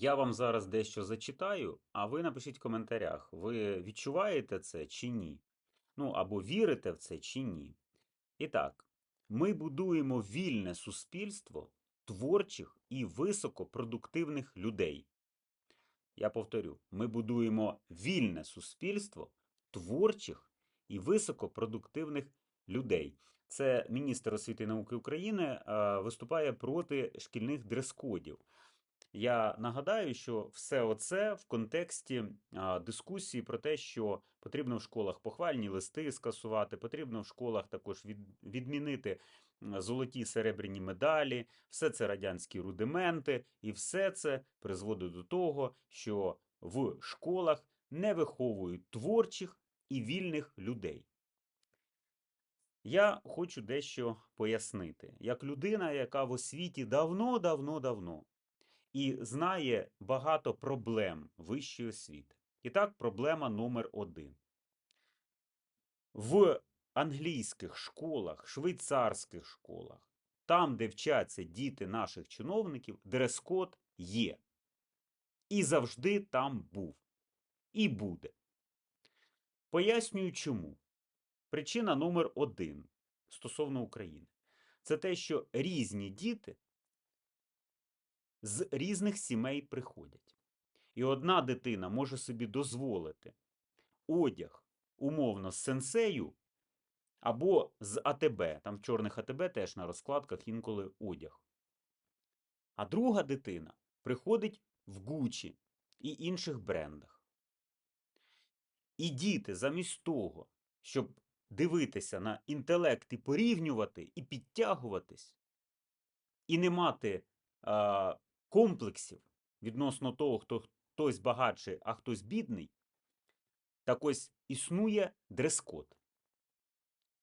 Я вам зараз дещо зачитаю, а ви напишіть в коментарях, ви відчуваєте це чи ні? Ну, або вірите в це чи ні. І так, ми будуємо вільне суспільство творчих і високопродуктивних людей. Я повторю, ми будуємо вільне суспільство творчих і високопродуктивних людей. Це міністр освіти і науки України виступає проти шкільних дрес-кодів. Я нагадаю, що все оце в контексті дискусії про те, що потрібно в школах похвальні листи скасувати, потрібно в школах також від, відмінити золоті серебряні медалі, все це радянські рудименти, і все це призводить до того, що в школах не виховують творчих і вільних людей. Я хочу дещо пояснити, як людина, яка в освіті давно, давно, давно і знає багато проблем вищої освіти. І так, проблема номер один. В англійських школах, швейцарських школах, там, де вчаться діти наших чиновників, дрес-код є. І завжди там був. І буде. Пояснюю чому. Причина номер один стосовно України. Це те, що різні діти з різних сімей приходять. І одна дитина може собі дозволити одяг умовно з сенсею або з АТБ. Там в чорних АТБ теж на розкладках інколи одяг. А друга дитина приходить в Гучі і інших брендах. І діти замість того, щоб дивитися на інтелект і порівнювати, і підтягуватись, і не мати а, комплексів відносно того, хто хтось багатший, а хтось бідний, так ось існує дрес-код.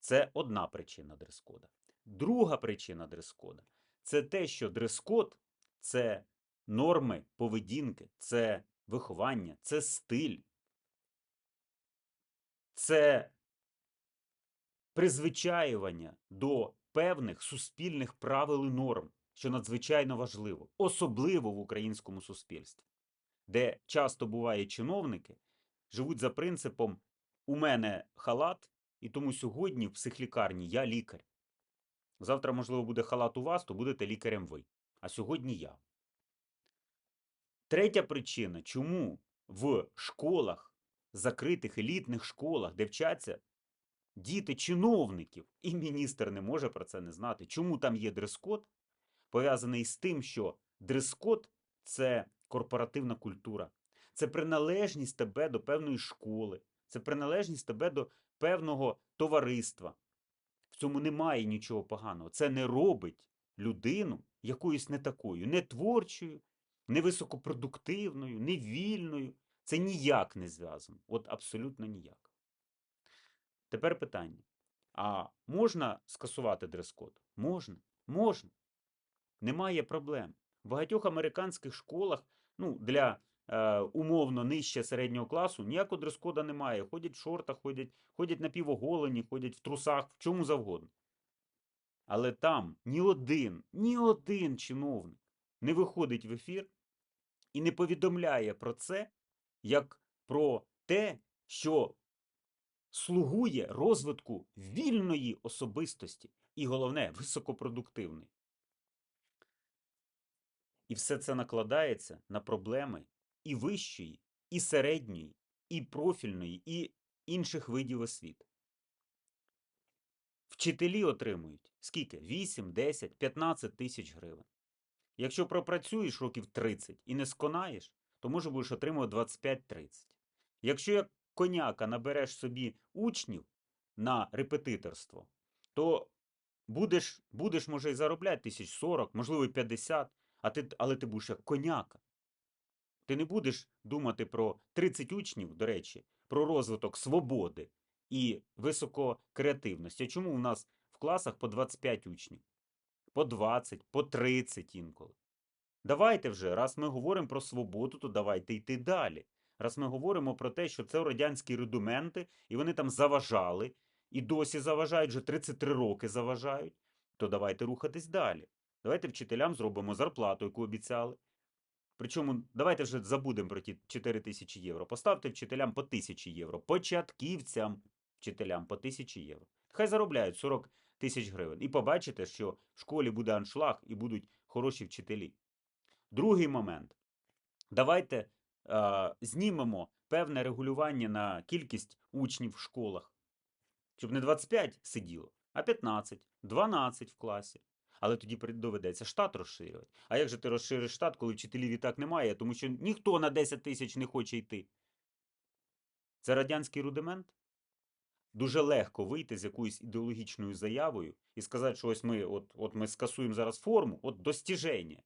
Це одна причина дрес-кода. Друга причина дрес-кода це те, що дрес-код це норми поведінки, це виховання, це стиль, це призвичаювання до певних суспільних правил і норм, що надзвичайно важливо, особливо в українському суспільстві, де часто бувають чиновники, живуть за принципом у мене халат, і тому сьогодні в психлікарні я лікар. Завтра, можливо, буде халат у вас, то будете лікарем ви. А сьогодні я. Третя причина, чому в школах, закритих елітних школах, де вчаться діти чиновників, і міністр не може про це не знати. Чому там є дрес-код? Пов'язаний з тим, що дрес-код – це корпоративна культура, це приналежність тебе до певної школи, це приналежність тебе до певного товариства. В цьому немає нічого поганого. Це не робить людину якоюсь не такою, не творчою, не високопродуктивною, не вільною. Це ніяк не зв'язано. От абсолютно ніяк. Тепер питання: а можна скасувати дрес-код? Можна, можна. Немає проблем. В багатьох американських школах ну, для е, умовно нижче середнього класу ніякого дрес-кода немає. Ходять в шортах, ходять, ходять напівоголені, ходять в трусах, в чому завгодно. Але там ні один, ні один чиновник не виходить в ефір і не повідомляє про це, як про те, що слугує розвитку вільної особистості і, головне, високопродуктивної. І все це накладається на проблеми і вищої, і середньої, і профільної, і інших видів освіти. Вчителі отримують скільки? 8, 10, 15 тисяч гривень. Якщо пропрацюєш років 30 і не сконаєш, то може будеш отримувати 25-30. Якщо як коняка набереш собі учнів на репетиторство, то будеш, будеш може, і заробляти тисяч 40, можливо, 50, а ти, але ти будеш як коняка. Ти не будеш думати про 30 учнів, до речі, про розвиток свободи і висококреативності. А чому у нас в класах по 25 учнів? По 20, по 30 інколи. Давайте вже, раз ми говоримо про свободу, то давайте йти далі. Раз ми говоримо про те, що це радянські рудименти, і вони там заважали, і досі заважають, вже 33 роки заважають, то давайте рухатись далі. Давайте вчителям зробимо зарплату, яку обіцяли. Причому давайте вже забудемо про ті 4 тисячі євро. Поставте вчителям по 1000 євро, початківцям вчителям по 1000 євро. Хай заробляють 40 тисяч гривень. І побачите, що в школі буде аншлаг і будуть хороші вчителі. Другий момент. Давайте е, знімемо певне регулювання на кількість учнів в школах. Щоб не 25 сиділо, а 15, 12 в класі. Але тоді доведеться штат розширювати. А як же ти розшириш штат, коли вчителів і так немає, тому що ніхто на 10 тисяч не хоче йти? Це радянський рудимент? Дуже легко вийти з якоюсь ідеологічною заявою і сказати, що ось ми, от, от ми скасуємо зараз форму, от достіження.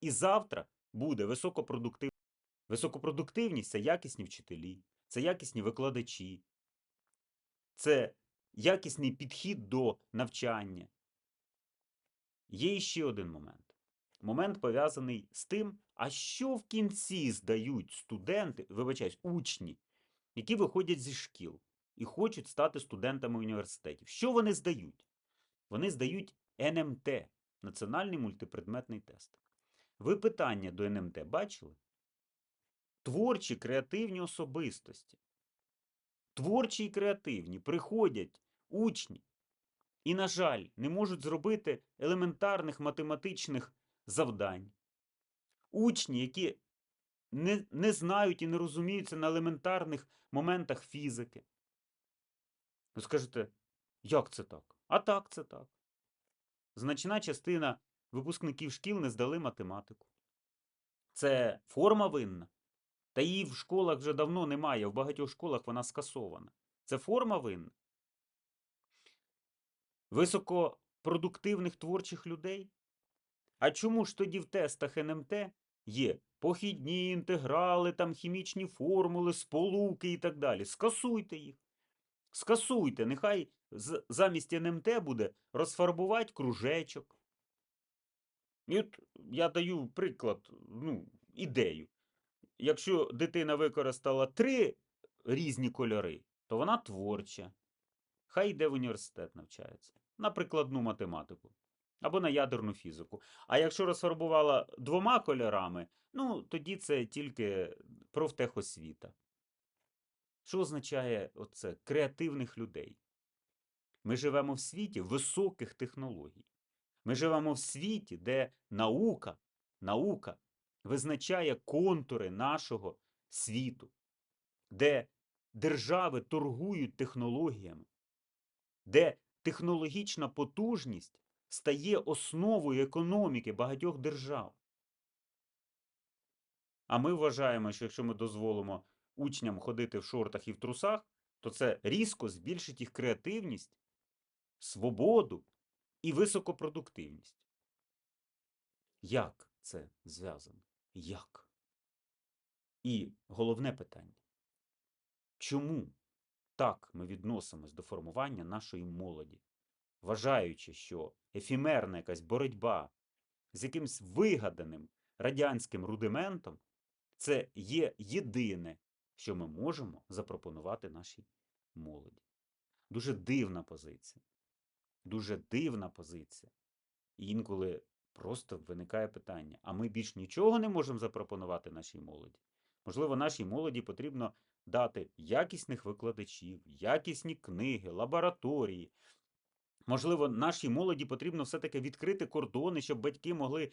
І завтра буде високопродуктивність. Високопродуктивність це якісні вчителі, це якісні викладачі, це якісний підхід до навчання. Є іще один момент. Момент пов'язаний з тим, а що в кінці здають студенти, вибачаюсь, учні, які виходять зі шкіл і хочуть стати студентами університетів. Що вони здають? Вони здають НМТ Національний мультипредметний тест. Ви питання до НМТ бачили? Творчі креативні особистості. Творчі і креативні приходять учні і, на жаль, не можуть зробити елементарних математичних завдань. Учні, які не, не знають і не розуміються на елементарних моментах фізики. Ви скажете, як це так? А так це так. Значна частина випускників шкіл не здали математику. Це форма винна. Та її в школах вже давно немає, в багатьох школах вона скасована. Це форма винна. Високопродуктивних творчих людей. А чому ж тоді в тестах НМТ є похідні інтеграли, там хімічні формули, сполуки і так далі? Скасуйте їх. Скасуйте, нехай замість НМТ буде розфарбувати кружечок. І от я даю приклад, ну, ідею. Якщо дитина використала три різні кольори, то вона творча. Хай йде в університет навчається. На прикладну математику. Або на ядерну фізику. А якщо розфарбувала двома кольорами, ну тоді це тільки профтехосвіта. Що означає оце креативних людей? Ми живемо в світі високих технологій. Ми живемо в світі, де наука, наука визначає контури нашого світу, де держави торгують технологіями, де технологічна потужність стає основою економіки багатьох держав. А ми вважаємо, що якщо ми дозволимо учням ходити в шортах і в трусах, то це різко збільшить їх креативність, свободу і високопродуктивність. Як це зв'язано? Як? І головне питання. Чому так ми відносимось до формування нашої молоді, вважаючи, що ефімерна якась боротьба з якимсь вигаданим радянським рудиментом це є єдине, що ми можемо запропонувати нашій молоді. Дуже дивна позиція. Дуже дивна позиція. І інколи просто виникає питання: а ми більш нічого не можемо запропонувати нашій молоді? Можливо, нашій молоді потрібно дати якісних викладачів, якісні книги, лабораторії. Можливо, нашій молоді потрібно все-таки відкрити кордони, щоб батьки могли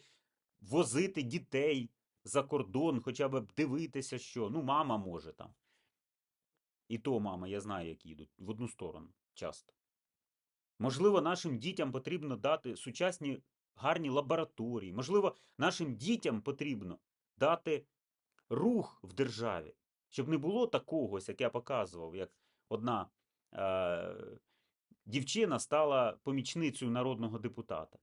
возити дітей за кордон, хоча б дивитися, що ну, мама може там. І то мама, я знаю, які йдуть в одну сторону часто. Можливо, нашим дітям потрібно дати сучасні гарні лабораторії. Можливо, нашим дітям потрібно дати рух в державі, щоб не було такогось, як я показував, як одна е- дівчина стала помічницею народного депутата,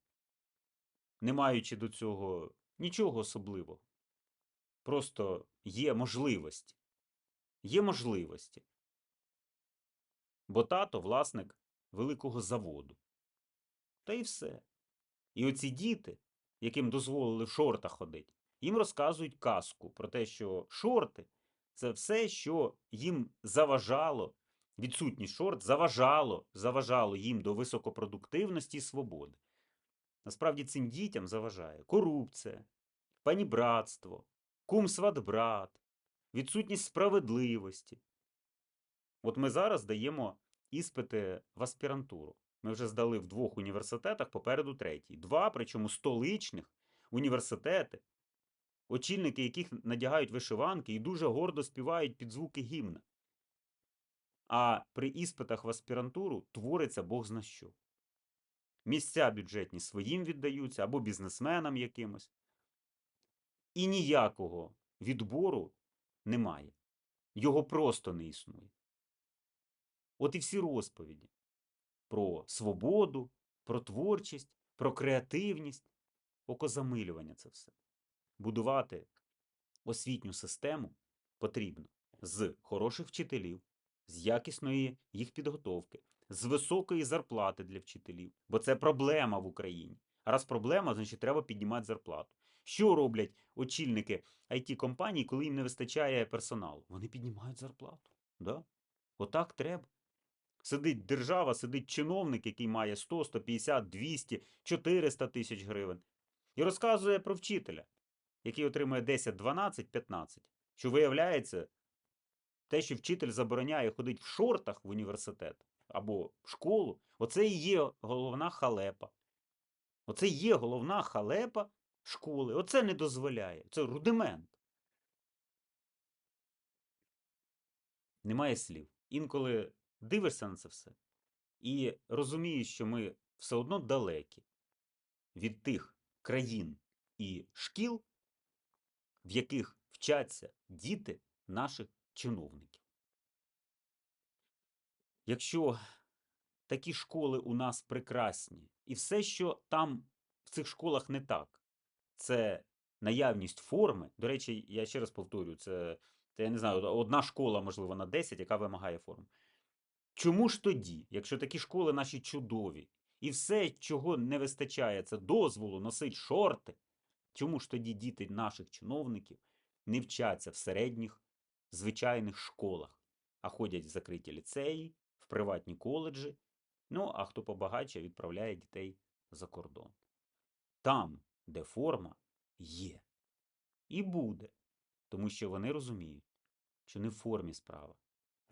не маючи до цього нічого особливого. Просто є можливості. Є можливості. Бо тато власник великого заводу. Та й все. І оці діти, яким дозволили в шортах ходити, їм розказують казку про те, що шорти це все, що їм заважало, відсутність шорт заважало, заважало їм до високопродуктивності і свободи. Насправді цим дітям заважає корупція, панібратство, кум сват відсутність справедливості. От ми зараз даємо іспити в аспірантуру. Ми вже здали в двох університетах, попереду третій. Два, причому столичних університети, очільники яких надягають вишиванки і дуже гордо співають під звуки гімна. А при іспитах в аспірантуру твориться Бог зна що. Місця бюджетні своїм віддаються або бізнесменам якимось. І ніякого відбору немає. Його просто не існує. От і всі розповіді про свободу, про творчість, про креативність, окозамилювання це все. Будувати освітню систему потрібно з хороших вчителів, з якісної їх підготовки, з високої зарплати для вчителів, бо це проблема в Україні. А раз проблема, значить треба піднімати зарплату. Що роблять очільники it компаній коли їм не вистачає персоналу? Вони піднімають зарплату. Да? Отак треба. Сидить держава, сидить чиновник, який має 100, 150, 200, 400 тисяч гривень, і розказує про вчителя, який отримує 10, 12, 15. Що виявляється, те, що вчитель забороняє ходити в шортах в університет або в школу, оце і є головна халепа. Оце і є головна халепа школи. Оце не дозволяє. Це рудимент. Немає слів. Інколи дивишся на це все і розумієш, що ми все одно далекі від тих країн і шкіл, в яких вчаться діти наших чиновників. Якщо такі школи у нас прекрасні, і все, що там в цих школах не так, це наявність форми. До речі, я ще раз повторюю, це, це я не знаю, одна школа, можливо, на 10, яка вимагає форми. Чому ж тоді, якщо такі школи наші чудові, і все, чого не вистачає, це дозволу носить шорти, чому ж тоді діти наших чиновників не вчаться в середніх звичайних школах, а ходять в закриті ліцеї, в приватні коледжі, ну а хто побагаче, відправляє дітей за кордон. Там, де форма є, і буде, тому що вони розуміють, що не в формі справа,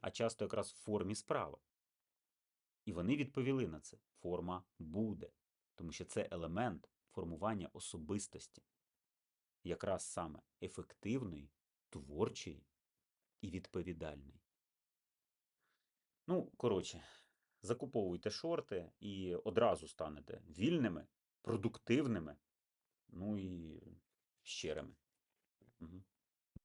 а часто якраз в формі справа. І вони відповіли на це: форма буде, тому що це елемент формування особистості, якраз саме ефективної, творчої і відповідальної. Ну, коротше, закуповуйте шорти і одразу станете вільними, продуктивними, ну і щирими. Мгм.